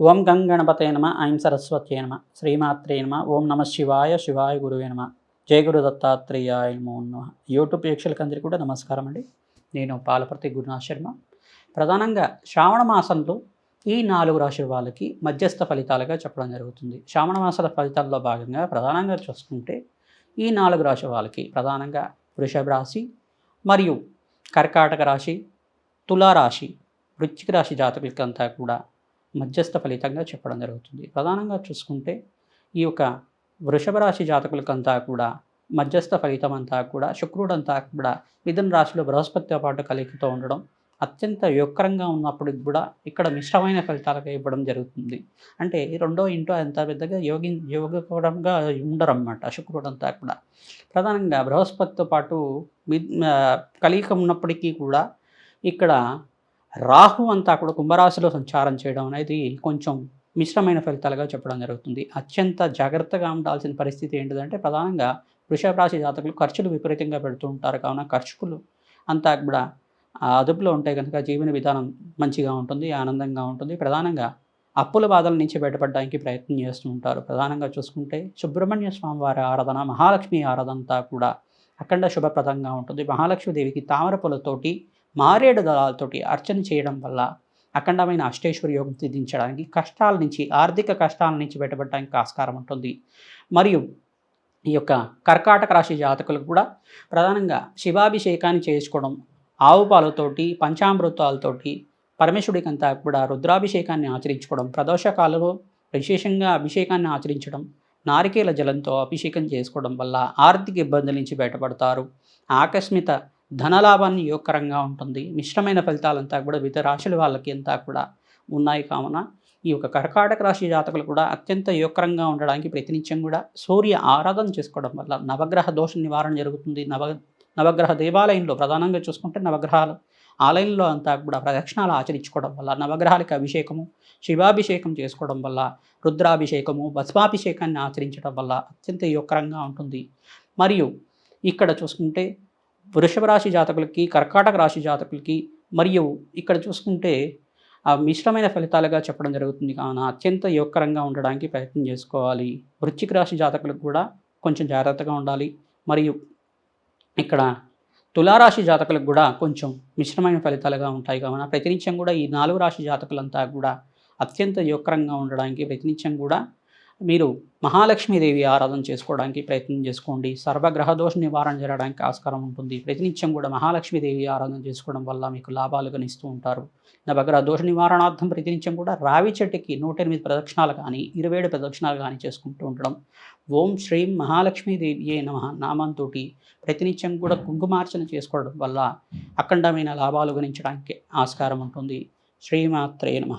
ఓం గం గణపతే నమ ఐం సరస్వత్యే నమ శ్రీమాత్రే నమ ఓం నమ శివాయ శివాయ గురువే నమ జయ గురు దత్తాత్రేయాయ నమో నమ. యూట్యూబ్ ప్రేక్షకులకు అందరికీ కూడా నమస్కారం అండి. నేను పాలపర్తి గురునాథ్ శర్మ. ప్రధానంగా శ్రావణ మాసంలో ఈ నాలుగు రాశుల వాళ్ళకి మధ్యస్థ ఫలితాలుగా చెప్పడం జరుగుతుంది. శ్రావణ మాసాల ఫలితాల్లో భాగంగా ప్రధానంగా చూసుకుంటే ఈ నాలుగు రాశి వాళ్ళకి ప్రధానంగా వృషభ రాశి మరియు కర్కాటక రాశి తులారాశి వృశ్చిక రాశి జాతకులకంతా కూడా మధ్యస్థ ఫలితంగా చెప్పడం జరుగుతుంది. ప్రధానంగా చూసుకుంటే ఈ యొక్క వృషభ రాశి జాతకులకంతా కూడా మధ్యస్థ ఫలితం అంతా కూడా శుక్రుడంతా కూడా మిథున రాశిలో బృహస్పతితో పాటు కలిగితో ఉండడం అత్యంత యోక్రంగా ఉన్నప్పటికి కూడా ఇక్కడ మిశ్రమైన ఫలితాలుగా ఇవ్వడం జరుగుతుంది. అంటే రెండో ఇంటో అంత పెద్దగా యోగి యోగకరంగా ఉండరన్నమాట శుక్రుడంతా కూడా. ప్రధానంగా బృహస్పతితో పాటు మి కలిగిక ఉన్నప్పటికీ కూడా ఇక్కడ రాహు అంతా కూడా కుంభరాశిలో సంచారం చేయడం అనేది కొంచెం మిశ్రమైన ఫలితాలుగా చెప్పడం జరుగుతుంది. అత్యంత జాగ్రత్తగా ఉండాల్సిన పరిస్థితి ఏంటిదంటే ప్రధానంగా వృషభ రాశి జాతకులు ఖర్చులు విపరీతంగా పెడుతూ ఉంటారు. కావున ఖర్చులు అంతా కూడా అదుపులో ఉంటే కనుక జీవన విధానం మంచిగా ఉంటుంది ఆనందంగా ఉంటుంది. ప్రధానంగా అప్పుల బాధల నుంచి బయటపడడానికి ప్రయత్నం చేస్తూ ఉంటారు. ప్రధానంగా చూసుకుంటే సుబ్రహ్మణ్య స్వామి వారి ఆరాధన మహాలక్ష్మి ఆరాధన అంతా కూడా అఖండ శుభప్రదంగా ఉంటుంది. మహాలక్ష్మీదేవికి తామర పూలతోటి మారేడు దళాలతోటి అర్చన చేయడం వల్ల అఖండమైన అష్టేశ్వరి యోగం సిద్ధించడానికి కష్టాల నుంచి ఆర్థిక కష్టాల నుంచి బయటపడడానికి ఆస్కారం ఉంటుంది. మరియు ఈ యొక్క కర్కాటక రాశి జాతకులకు కూడా ప్రధానంగా శివాభిషేకాన్ని చేసుకోవడం ఆవు పాలతోటి పంచామృతాలతోటి పరమేశ్వరుడికంతా కూడా రుద్రాభిషేకాన్ని ఆచరించుకోవడం ప్రదోషకాలలో విశేషంగా అభిషేకాన్ని ఆచరించడం నారికేల జలంతో అభిషేకం చేసుకోవడం వల్ల ఆర్థిక ఇబ్బందుల నుంచి బయటపడతారు. ఆకస్మిక ధనలాభాన్ని యోగకరంగా ఉంటుంది. మిశ్రమైన ఫలితాలంతా కూడా వివిధ రాశుల వాళ్ళకి అంతా కూడా ఉన్నాయి కావున ఈ యొక్క కర్కాటక రాశి జాతకులు కూడా అత్యంత యోగకరంగా ఉండడానికి ప్రతినిత్యం కూడా సూర్య ఆరాధన చేసుకోవడం వల్ల నవగ్రహ దోష నివారణ జరుగుతుంది. నవ నవగ్రహ దేవాలయంలో ప్రధానంగా చూసుకుంటే నవగ్రహాలు ఆలయంలో అంతా కూడా ప్రదక్షిణాలు ఆచరించుకోవడం వల్ల నవగ్రహాలకి అభిషేకము శివాభిషేకం చేసుకోవడం వల్ల రుద్రాభిషేకము భస్మాభిషేకాన్ని ఆచరించడం వల్ల అత్యంత యోగకరంగా ఉంటుంది. మరియు ఇక్కడ చూసుకుంటే వృషభ రాశి జాతకులకి కర్కాటక రాశి జాతకులకి మరియు ఇక్కడ చూసుకుంటే ఆ మిశ్రమైన ఫలితాలుగా చెప్పడం జరుగుతుంది. కావున అత్యంత యోగకరంగా ఉండడానికి ప్రయత్నం చేసుకోవాలి. వృశ్చిక రాశి జాతకులకు కూడా కొంచెం జాగ్రత్తగా ఉండాలి. మరియు ఇక్కడ తులారాశి జాతకులకు కూడా కొంచెం మిశ్రమైన ఫలితాలుగా ఉంటాయి. కావున ప్రతినిత్యం కూడా ఈ నాలుగు రాశి జాతకులంతా కూడా అత్యంత యోగకరంగా ఉండడానికి ప్రతినిత్యం కూడా మీరు మహాలక్ష్మీదేవి ఆరాధన చేసుకోవడానికి ప్రయత్నం చేసుకోండి. సర్వగ్రహ దోష నివారణ జరగడానికి ఆస్కారం ఉంటుంది. ప్రతినిత్యం కూడా మహాలక్ష్మీదేవి ఆరాధన చేసుకోవడం వల్ల మీకు లాభాలు గణిస్తూ ఉంటారు. నవగ్రహ దోష నివారణార్థం ప్రతినిత్యం కూడా రావి చెట్టుకి నూట ఎనిమిది ప్రదక్షిణాలు కానీ ఇరవై ఏడు ప్రదక్షిణాలు కానీ చేసుకుంటూ ఉండడం. ఓం శ్రీం మహాలక్ష్మీదేవి ఏ నమ నామంతో ప్రతినిత్యం కూడా కుంకుమార్చన చేసుకోవడం వల్ల అఖండమైన లాభాలు గణించడానికి ఆస్కారం ఉంటుంది. శ్రీమాత్రే నమ.